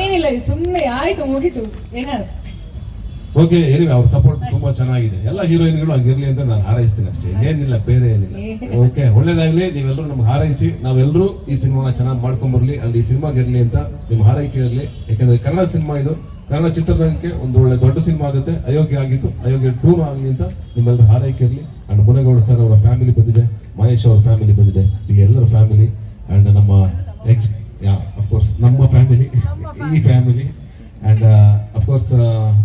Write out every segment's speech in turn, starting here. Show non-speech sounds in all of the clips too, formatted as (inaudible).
ಏನಿಲ್ಲ ಸುಮ್ಮನೆ ಆಯ್ತು ಮುಗೀತು. ಏನಾದ್ರು ಓಕೆ ಏನಿವೆ ಅವ್ರ ಸಪೋರ್ಟ್ ತುಂಬಾ ಚೆನ್ನಾಗಿದೆ. ಎಲ್ಲ ಹೀರೋಯಿನ್ಗಳು ಹಂಗಿರ್ಲಿ ಅಂತ ನಾನು ಹಾರೈಸ್ತೀನಿ ಅಷ್ಟೇ. ಏನಿಲ್ಲ ಬೇರೆ ಏನಿಲ್ಲ. (laughs) ಓಕೆ ಒಳ್ಳೇದಾಗ್ಲಿ ನೀವೆಲ್ಲರೂ ನಮ್ಗೆ ಹಾರೈಸಿ. ನಾವೆಲ್ಲರೂ ಈ ಸಿನಿಮಾನ ಚೆನ್ನಾಗಿ ಮಾಡ್ಕೊಂಬರ್ಲಿ ಅಲ್ಲಿ ಈ ಸಿನಿಮಾಗಿರ್ಲಿ ಇರಲಿ ಅಂತ ನಿಮ್ಮ ಹಾರೈಕೆ ಇರಲಿ. ಯಾಕಂದ್ರೆ ಕನ್ನಡ ಸಿನಿಮಾ ಇದು. ಕನ್ನಡ ಚಿತ್ರರಂಗಕ್ಕೆ ಒಂದು ಒಳ್ಳೆ ದೊಡ್ಡ ಸಿನಿಮಾ ಆಗುತ್ತೆ. ಅಯೋಗ್ಯ ಆಗಿತ್ತು. ಅಯೋಗ್ಯ ಟೂನು ಆಗಲಿ ಅಂತ ನಿಮ್ಮೆಲ್ಲರೂ ಹಾರೈಕೆ ಇರಲಿ. ಅಂಡ್ ಮುನೇಗೌಡ ಸರ್ ಅವರ ಫ್ಯಾಮಿಲಿ ಬಂದಿದೆ. ಮಹೇಶ್ ಅವರ ಫ್ಯಾಮಿಲಿ ಬಂದಿದೆ. ಈ ಎಲ್ಲರ ಫ್ಯಾಮಿಲಿ ಅಂಡ್ ನಮ್ಮ ಎಕ್ಸ್ ಯಾ ಅಫ್ಕೋರ್ಸ್ ನಮ್ಮ ಫ್ಯಾಮಿಲಿ ಈ family and of course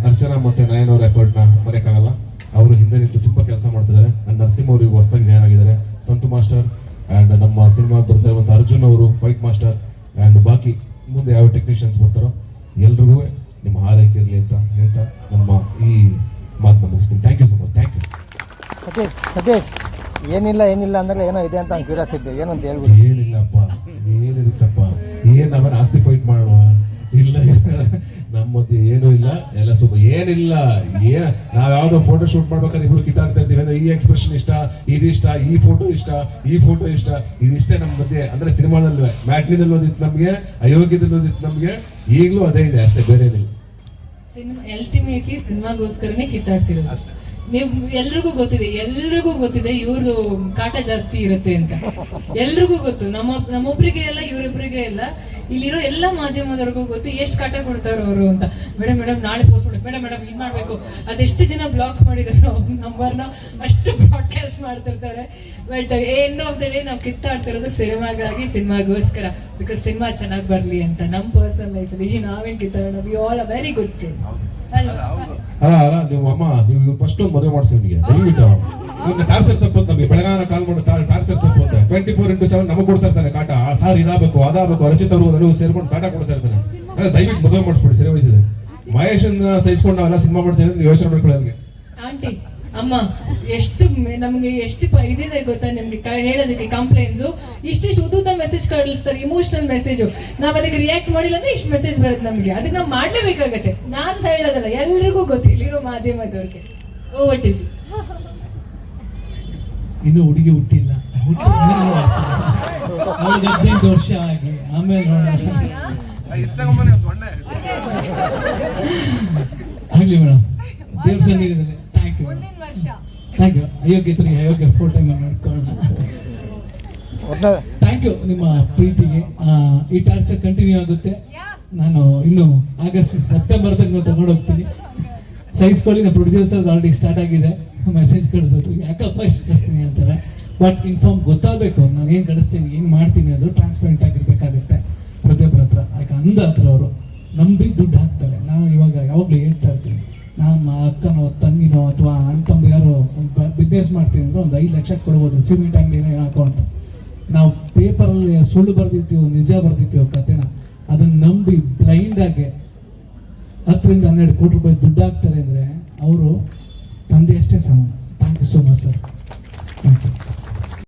Archana ಮತ್ತೆ ನಯನ್ ಅವರ ಎಫರ್ಟ್ನ ಮರೆಯಕ್ಕಾಗಲ್ಲ. ಅವರು ಹಿಂದೆ ನಿಂತು ತುಂಬಾ ಕೆಲಸ ಮಾಡ್ತಿದ್ದಾರೆ. ಅಂಡ್ ನರಸಿಂಹ ಅವರು ಈಗ ಹೊಸದಾಗಿ ಜಾಯ್ನ್ ಆಗಿದ್ದಾರೆ. ಸಂತು ಮಾಸ್ಟರ್ ಅಂಡ್ ನಮ್ಮ ಸಿನಿಮಾ ಬರ್ತಾ ಇರುವಂಥ ಅರ್ಜುನ್ ಅವರು ಫೈಟ್ ಮಾಸ್ಟರ್ ಅಂಡ್ ಬಾಕಿ ಮುಂದೆ ಯಾವ ಟೆಕ್ನಿಷಿಯನ್ಸ್ ಬರ್ತಾರೋ ಎಲ್ರಿಗೂ ನಿಮ್ಮ ಹಾರೈಕೆ ಇರಲಿ ಅಂತ ಹೇಳ್ತಾ ನಮ್ಮ ಈ ಮಾತನ್ನ ಮುಗಿಸ್ತೀನಿ. Thank you so much thank you Satish Satish. ಏನಿಲ್ಲ ಏನಿಲ್ಲ ಅಂದ್ರೆ ಏನೋ ಇದೆ ಅಂತ ಕ್ಯೂರಿಯಾಸಿಟಿ ಏನು ಅಂತ ಹೇಳ್ಬಿಡಿ. ಏನಿಲ್ಲಪ್ಪ ಏನಿರುತ್ತಪ್ಪ. ಏನು ಅವನ ಆಸ್ತಿ ಫೈಟ್ ಮಾಡುವ? ಇಲ್ಲ ನಮ್ಮ ಮಧ್ಯೆ ಏನೂ ಇಲ್ಲ. ಎಲ್ಲ ಸ್ವಲ್ಪ ಏನಿಲ್ಲ. ಏನ್ ನಾವು ಯಾವುದೋ ಫೋಟೋ ಶೂಟ್ ಮಾಡ್ಬೇಕಾದ್ರೆ ಇಬ್ರು ಕಿತ್ತಾಡ್ತಾ ಇರ್ತೀವಿ. ಅಂದ್ರೆ ಈ ಎಕ್ಸ್ಪ್ರೆಷನ್ ಇಷ್ಟ ಇದಿಷ್ಟ ಈ ಫೋಟೋ ಇಷ್ಟ ಈ ಫೋಟೋ ಇಷ್ಟ. ಇದಿಷ್ಟೇ ನಮ್ಮ ಮಧ್ಯೆ ಅಂದ್ರೆ ಸಿನಿಮಾದಲ್ಲಿ ಮ್ಯಾಟ್ನಿದಲ್ಲಿ ಓದಿತ್ತು ನಮಗೆ ಅಯೋಗ್ಯದಲ್ಲಿ ಓದಿತ್ತು ನಮಗೆ. ಈಗಲೂ ಅದೇ ಇದೆ ಅಷ್ಟೇ ಬೇರೆ ಏನಿಲ್ಲ. ಸಿನಿಮಾ ಅಲ್ಟಿಮೇಟ್ಲಿ ಸಿನಿಮಾಗೋಸ್ಕರನೇ ಕಿತ್ತಾಡ್ತಿರೋದು. ನೀವು ಎಲ್ರಿಗೂ ಗೊತ್ತಿದೆ ಎಲ್ರಿಗೂ ಗೊತ್ತಿದೆ ಇವ್ರದ್ದು ಕಾಟ ಜಾಸ್ತಿ ಇರುತ್ತೆ ಅಂತ. ಎಲ್ರಿಗೂ ಗೊತ್ತು. ನಮ್ಮ, ನಮ್ಮೊಬ್ರಿಗೆ ಎಲ್ಲ ಇವರಿಬ್ರಿಗೆ ಎಲ್ಲ ಇಲ್ಲಿರೋ ಎಲ್ಲ ಮಾಧ್ಯಮದವ್ರಿಗೂ ಗೊತ್ತು ಎಷ್ಟು ಕಾಟ ಕೊಡ್ತಾರೋ ಅವರು ಅಂತ. ಮೇಡಮ್ ಮೇಡಮ್ ನಾಳೆ ಪೋಸ್ಟ್ ಮಾಡಿ. ಮೇಡಮ್ ಮೇಡಮ್ ಇದು ಮಾಡಬೇಕು. ಅದೆಷ್ಟು ಜನ ಬ್ಲಾಕ್ ಮಾಡಿದಾರೋ ನಂಬರ್ನ ಅಷ್ಟು ಬ್ರಾಡ್ಕಾಸ್ಟ್ ಮಾಡ್ತಿರ್ತಾರೆ. But end of the day ನಾವು ಕಿತ್ತಾಡ್ತಿರೋದು ಸಿನಿಮಾಗಾಗಿ, ಸಿನಿಮಾಗೋಸ್ಕರ. ಬಿಕಾಸ್ ಸಿನಿಮಾ ಚೆನ್ನಾಗಿ ಬರಲಿ ಅಂತ. ನಮ್ಮ ಪರ್ಸನಲ್ ಲೈಫಲ್ಲಿ ನಾವೇನು ಕಿತ್ತಾಡೋಣ? We all a very good friends ಅಲ್ಲ ಅಲ್ಲ, ನೀವು ಅಮ್ಮ, ನೀವು ಫಸ್ಟ್ ಮದುವೆ ಮಾಡಿಸಿ ನಿಮಗೆ ದಯವಿಟ್ಟು. ಇವ್ನ ಟಾರ್ಚರ್ ತಪ್ಪುತ್ತೆ ನಮಗೆ. ಬೆಳಗಾನ ಕಾಲ್ ಮಾಡೋ ಟಾರ್ಚರ್ ತಪ್ಪುತ್ತೆ. ಟ್ವೆಂಟಿ ಫೋರ್ ಇಂಟು ಸೆವೆನ್ ನಮಗೆ ಕೊಡ್ತಾ ಇರ್ತಾನೆ ಕಾಟ. ಸಾರ್ ಇದಾಗಬೇಕು, ಅದಾಗಬೇಕು, ರಚಿತ ಅವರು ಸೇರ್ಕೊಂಡು ಕಾಟ ಕೊಡ್ತಾ ಇರ್ತಾನೆ. ಅದೇ ದಯವಿಟ್ಟು ಮದುವೆ ಮಾಡಿಸ್ಬಿಡಿ, ಸರಿ ವಯಸ್ಸಿದೆ ಮಹೇಶನ್ನ ಸಹಿಸ್ಕೊಂಡು ನಾವೆಲ್ಲ ಸಿನಿಮಾ ಮಾಡ್ತೀವಿ ಯೋಚನೆ ಮಾಡ್ಕೊಳ್ಳಿ ಆಂಟಿ ಅಮ್ಮ ಎಷ್ಟು ನಮ್ಗೆ ಎಷ್ಟು ಇದಿದೆ ಗೊತ್ತಾ ನಿಮ್ಗೆ ಕ- ಹೇಳೋದಕ್ಕೆ ಕಂಪ್ಲೇಂಟ್ಸು ಇಷ್ಟಿಷ್ಟು ಉದ್ದುದ್ದ ಮೆಸೇಜ್ ಕಳಿಸ್ತಾರೆ ಇಮೋಷನಲ್ ಮೆಸೇಜು ನಾವು ಅದಕ್ಕೆ ರಿಯಾಕ್ಟ್ ಮಾಡಿಲ್ಲ ಅಂದ್ರೆ ಇಷ್ಟು ಮೆಸೇಜ್ ಬರುತ್ತೆ ನಮಗೆ. ಅದಕ್ಕೆ ನಾವು ಮಾಡ್ಲೇಬೇಕಾಗತ್ತೆ. ನಾನ್ ಹೇಳೋದಲ್ಲ ಎಲ್ರಿಗೂ ಗೊತ್ತು ಇಲ್ಲಿರೋ ಮಾಧ್ಯಮದವ್ರಿಗೆ. ಓವರ್ ಟಿವಿ ಇನ್ನು ಹುಡುಗಿ ಹುಟ್ಟಿಲ್ಲ. ಹದಿನೆಂಟು ವರ್ಷ ಆಗಿ. ಆಮೇಲೆ ಆಗ್ಲಿ ಮೇಡಮ್. ದೇವ್ರ ಸನ್ನಿಧಿಯಲ್ಲಿ ಥ್ಯಾಂಕ್ ಯು ಅಯೋಗ್ಯತರಿಗೆ ಅಯೋಗ್ಯ ಫೋಟೋ ಮಾಡ್ಕೊಳ್ಳೋಣ. ಥ್ಯಾಂಕ್ ಯು ನಿಮ್ಮ ಪ್ರೀತಿಗೆ. ಈ ಟಾರ್ಚರ್ ಕಂಟಿನ್ಯೂ ಆಗುತ್ತೆ. ನಾನು ಇನ್ನು ಆಗಸ್ಟ್ ಸೆಪ್ಟೆಂಬರ್ ತನಕ ತಗೊಂಡು ಹೋಗ್ತೀನಿ. ಸಹಿಸ್ಕೊಳ್ಳಿ ನಮ್ಮ ಪ್ರೊಡ್ಯೂಸರ್ ಆಲ್ರೆಡಿ ಸ್ಟಾರ್ಟ್ ಆಗಿದೆ. ಮೆಸೇಜ್ ಕಳಿಸೋದು. ಯಾಕಪ್ಪ ಇಷ್ಟು ಕಳಿಸ್ತೀನಿ ಅಂತಾರೆ. ಬಟ್ ಇನ್ಫಾರ್ಮ್ ಗೊತ್ತಾಗಬೇಕು. ನಾನು ಏನು ಕಳಿಸ್ತೀನಿ ಏನು ಮಾಡ್ತೀನಿ ಅದು ಟ್ರಾನ್ಸ್ಪರೆಂಟ್ ಆಗಿರ್ಬೇಕಾಗುತ್ತೆ. ಪ್ರತಿಯೊಬ್ಬರ ಹತ್ರ. ಯಾಕೆ ಅಂದ ಹತ್ರ ಅವರು ನಂಬಿ ದುಡ್ಡು ಹಾಕ್ತಾರೆ. ನಾವು ಇವಾಗ ಯಾವಾಗಲೂ ಹೇಳ್ತಾ ಇರ್ತೀವಿ. ನಮ್ಮ ಅಕ್ಕನೋ, ತಂಗಿನೋ ಅಥವಾ ಅಣ್ಣ ತಮ್ಮ ಯಾರೋ ಬಿಸ್ನೆಸ್ ಮಾಡ್ತೀನಿ ಅಂದ್ರೆ ಒಂದು ಐದು ಲಕ್ಷ ಕೊಡ್ಬೋದು ಸಿಮೆಂಟ್ ಅಂಗಡಿನ ಏನೋ ಅಂತ. ನಾವು ಪೇಪರಲ್ಲಿ ಸುಳ್ಳು ಬರ್ದಿರ್ತೀವೋ, ನಿಜ ಬರ್ದಿರ್ತೀವೋ ಕತೆನ, ಅದನ್ನ ನಂಬಿ ಬ್ಲೈಂಡ್ ಆಗಿ ಹತ್ತರಿಂದ ಹನ್ನೆರಡು ಕೋಟಿ ರೂಪಾಯಿ ದುಡ್ಡು ಹಾಕ್ತಾರೆ ಅಂದರೆ, ಅವರು ತಂದೆ ಅಷ್ಟೇ ಸಮ thank you so much sir thank you